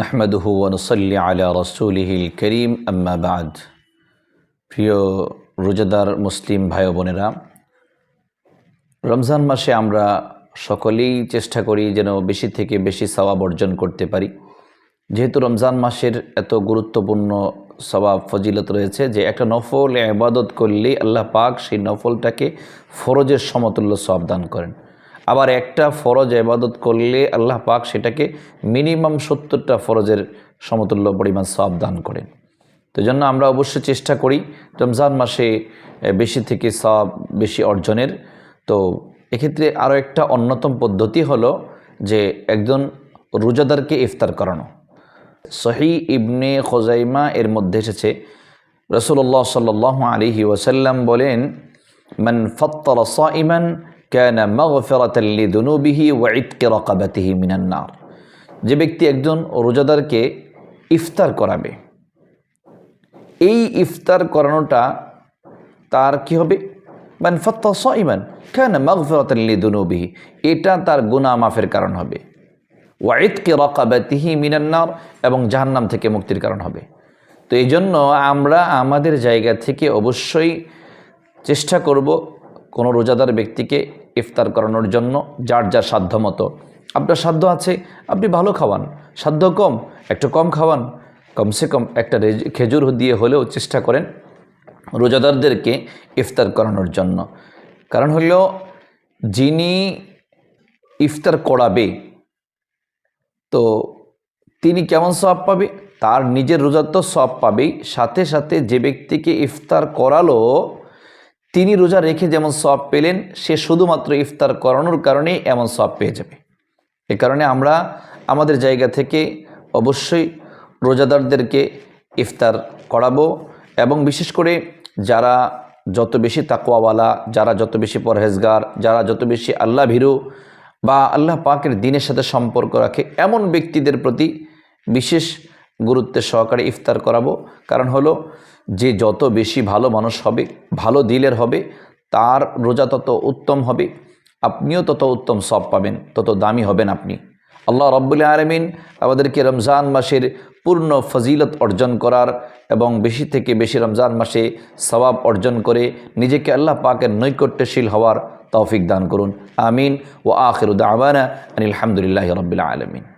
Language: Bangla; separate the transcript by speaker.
Speaker 1: নাহমাদুহু ওয়ানুসল্লি আলা রসুলিহিল করিম আম্মা বাদ প্রিয় রোজাদার মুসলিম ভাই বোনেরা, রমজান মাসে আমরা সকলেই চেষ্টা করি যেন বেশি থেকে বেশি সওয়াব অর্জন করতে পারি। যেহেতু রমজান মাসের এত গুরুত্বপূর্ণ সবাব ফজিলত রয়েছে যে একটা নফল আবাদত করলে আল্লাহ পাক সেই নফলটাকে ফরজের সমতুল্য সব দান করেন। আবার একটা ফরজ এবাদত করলে আল্লাহ পাক সেটাকে মিনিমাম সত্তরটা ফরজের সমতুল্য পরিমাণ সব দান করেন। তো জন্য আমরা অবশ্যই চেষ্টা করি রমজান মাসে বেশি থেকে সব বেশি অর্জনের। তো এক্ষেত্রে আরও একটা অন্যতম পদ্ধতি হলো যে একজন রোজাদারকে ইফতার করানো। সহি ইবনে খোজাইমা এর মধ্যে এসেছে রসুল্লাহ সাল্লাহ আলিহি ওসাল্লাম বলেন, মান ফত্তর সাইমান কেন মগফেরাতাল্লি দুনুবিহি ওয়াইটকে রকাবাতিহি মিনান্নার যে ব্যক্তি একজন রোজাদারকে ইফতার করাবে, এই ইফতার করানোটা তার কি হবে? মান ফত্তা সাইমান কেন মগফেরাতাল্লি দুনুবিহি এটা তার গুনাহ মাফের কারণ হবে। ওয়াইদকে রকাবাতিহি মিনান্নার এবং জাহান্নাম থেকে মুক্তির কারণ হবে। তো এই জন্য আমরা আমাদের জায়গা থেকে অবশ্যই চেষ্টা করব কোনো রোজাদার ব্যক্তিকে ইফতার করানোর জন্য যার যার সাধ্য মতো আপনার সাধ্য আছে, আপনি ভালো খাওয়ান। সাধ্য কম, একটু কম খাওয়ান। কমসে কম একটা খেজুর দিয়ে হলেও চেষ্টা করেন রোজাদারদেরকে ইফতার করানোর জন্য। কারণ হলো, যিনি ইফতার করাবে, তো তিনি কেমন সব পাবে? তার নিজের রোজার তো সব পাবেই। সাথে সাথে যে ব্যক্তিকে ইফতার করালো তিনি রোজা রেখে যেমন সব পেলেন, সে শুধুমাত্র ইফতার করানোর কারণেই এমন সব পেয়ে যাবে। এ কারণে আমরা আমাদের জায়গা থেকে অবশ্যই রোজাদারদেরকে ইফতার করাবো এবং বিশেষ করে যারা যত বেশি তাকওয়াওয়ালা, যারা যত বেশি পরহেজগার, যারা যত বেশি আল্লাহ ভীরু বা আল্লাহ পাকের দিনের সাথে সম্পর্ক রাখে, এমন ব্যক্তিদের প্রতি বিশেষ গুরুত্বের সহকারে ইফতার করাবো। কারণ হলো, যে যত বেশি ভালো মানুষ হবে, ভালো দিলের হবে, তার রোজা তত উত্তম হবে, আপনিও তত উত্তম সব পাবেন, তত দামি হবেন আপনি। আল্লাহ রব্বুল্লা আলমিন আমাদেরকে রমজান মাসের পূর্ণ ফজিলত অর্জন করার এবং বেশি থেকে বেশি রমজান মাসে সবাব অর্জন করে নিজেকে আল্লাহ পাকের নৈকট্যশীল হওয়ার তৌফিক দান করুন। আমিন। ও আখিরুদ্দাওয়ানা আনিল আলহামদুলিল্লাহ রবিল্লা আলমিন।